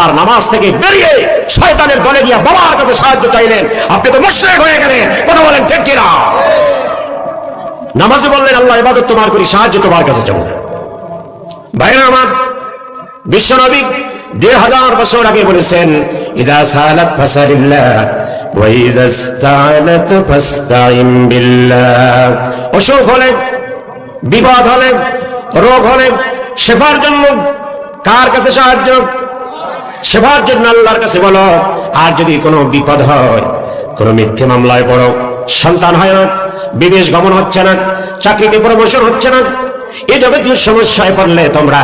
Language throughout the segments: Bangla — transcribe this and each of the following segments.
আর নামাজ থেকে বেরিয়ে শয়তানের দলে গিয়ে বাবার কাছে সাহায্য চাইলেন। আপনি তো মুশরিক হয়ে গেলেন। কথা বলেন ঠিক কিনা? নামাজে বললেন, আল্লাহ তোমার করি, সাহায্য তোমার কাছে যাব ভাইরা আমার দেড় হাজার বছর আগে বলেছেন, ইদা অসুখ হলে, বিপদ হলে, রোগ হলে, শেফার জন্য কার কাছে সাহায্য? সেবার জন্য আল্লাহর কাছে বলো। আর যদি কোনো বিপদ হয়, কোনো মিথ্যে মামলায় পড়ো, সন্তান হয় না, বিদেশ গমন হচ্ছে না, চাকরিতে প্রমোশন হচ্ছে না এই যাবতীয় সমস্যায় পড়লে তোমরা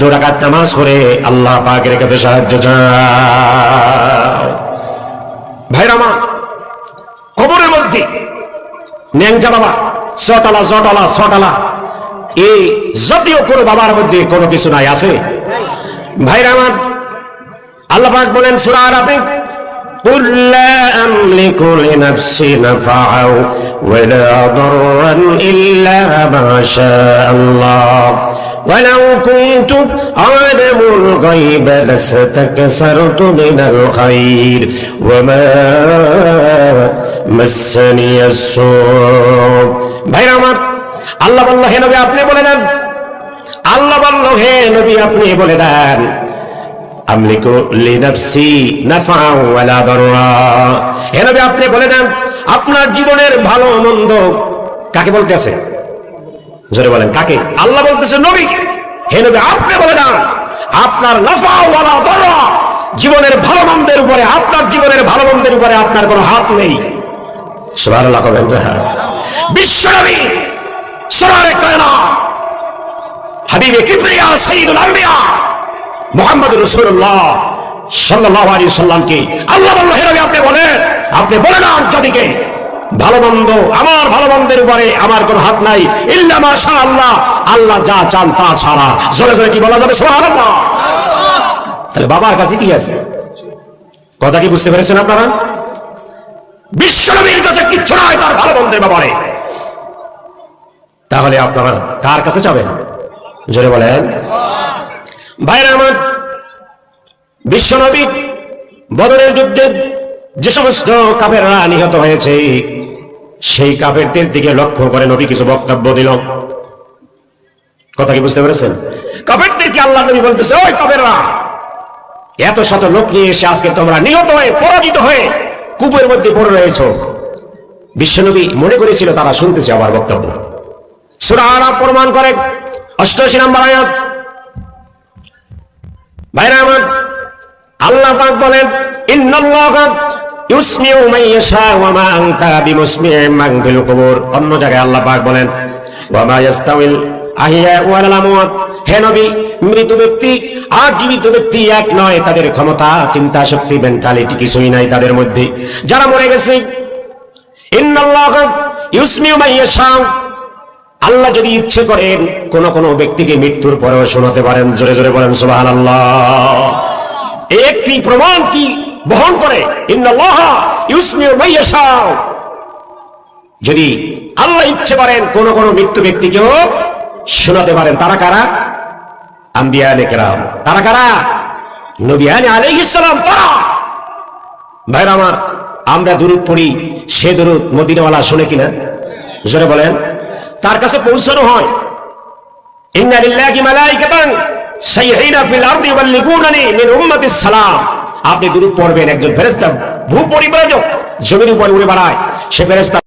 দুরাকাত নামাজ করে আল্লাহ পাকের কাছে সাহায্য চাও। ভাইরা মা, কবরের মধ্যে ন্যাংটা বাবা, ছটালা জটালা ছটালা এই জাতীয় কোনো বাবার মধ্যে কোনো কিছু নাই, আছে? ভাইরা আমার আল্লাহ পাক বলেন সূরা আরাফে قل لا أملك لنفسي نفعا ولا ضرا إلا ما شاء الله ولو كنت أعلم الغيب لاستكثرت من الخير وما مسني السوء ভাইরা আমার আল্লাহ বলল হে নবী আপনি বলে দেন আল্লাহ বলল, হে নবী, আপনি বলে দেন আপনি বলে দেন, আপনার জীবনের ভালো মন্দ কাকে বলতেছে? জোরে বলেন, কাকে? আল্লাহ বলতেছে, নবী, হে নবী, আপনি বলে দেন, আপনার নাফা জীবনের ভালো মন্দের উপরে, আপনার জীবনের ভালো মন্দের উপরে আপনার কোনো হাত নেই। সুবহানাল্লাহ কবেন সরারে কায়না হাবিবে কিবরিয়া সাইয়্যিদুল আম্বিয়া মোহাম্মদ রসুল্লাহ সাল্লাহ আলী সাল্লামকে আল্লাহ বলল হেরবি আপনি বলেন, আপনি বলে না ভালো মন্দ, আমার ভালো মন্দের উপরে আমার কোন হাত নাই। ইল্লা মাশা আল্লাহ আল্লাহ যা চান তা ছাড়া। জোরে জোরে কি বলা যাবে? সুবহানাল্লাহ। তাহলে বাবার কাছে কি আছে? কথা কি বুঝতে পেরেছেন আপনারা? বিশ্বনবীর কাছে কিচ্ছু নাই তার ভালো মন্দের ব্যাপারে। তাহলে আপনারা কার কাছে যাবেন? জোরে বলেন। ভাইরা আমার বিশ্বনবী বদরের যুদ্ধে যে সমস্ত কাপেররা নিহত হয়েছে, সেই কাপেরদের দিকে লক্ষ্য করে নবী কিছু বক্তব্য দিল। কথা কি বুঝতে পেরেছেন? কাপেরদেরকে আল্লাহ নবী বলতেছে, ওই কাপেররা এত শত লোক নিয়ে এসে আজকে তোমরা নিহত হয়ে, পরাজিত হয়ে কূপের মধ্যে পড়ে রয়েছ। বিশ্বনবী মনে করেছিল তারা শুনতেছে আমার বক্তব্য। সুরা আরাব প্রমাণ করে অষ্টআশি নম্বর আয়াত। ভাইরা আমার, আল্লাহ পাক বলেন, ইন্নাল্লাহ ইউসমিউ মান ইয়াশা ওয়া মা আনতা বিমুসমি'in মান ফিল কুবুর। অন্য জায়গায় আল্লাহ পাক বলেন, ওয়া মা ইয়াস্তাউল আহিয়া ওয়াল আমওয়াত হে নবী, মৃত ব্যক্তি আর জীবিত ব্যক্তি এক নয়, তাদের ক্ষমতা, চিন্তা, শক্তি মেন্টালিটি কিছুই নাই তাদের মধ্যে। যারা মরে গেছে, ইন্নাল্লাহ ইউসমিউ মান ইয়াশা আল্লাহ যদি ইচ্ছে করেন, কোন কোন ব্যক্তিকে মৃত্যুর পরেও শোনাতে পারেন। জোরে জোরে বলেন সুবাহান আল্লাহ একটি প্রমাণ কি বহন করে? যদি আল্লাহ ইচ্ছে করেন, কোন কোন মৃত্যু ব্যক্তিকেও শোনাতে পারেন, তারা কারা? আম্বিয়া নেকরাম তারা কারা? নবিয়ানি আলাইহিস সালাম, তারা। ভাইরা আমার, আমরা দুরুদ পড়ি, সে দুরুদ মদিনাওয়ালা শুনে কিনা? জোরে বলেন। তার কাছে পৌঁছানো হয়। আপনি দূর পড়বেন, একজন ফেরেস্তা ভূ পরিব্রাজক জমির উপর উড়ে বেড়ায়। সে ফেরেশতা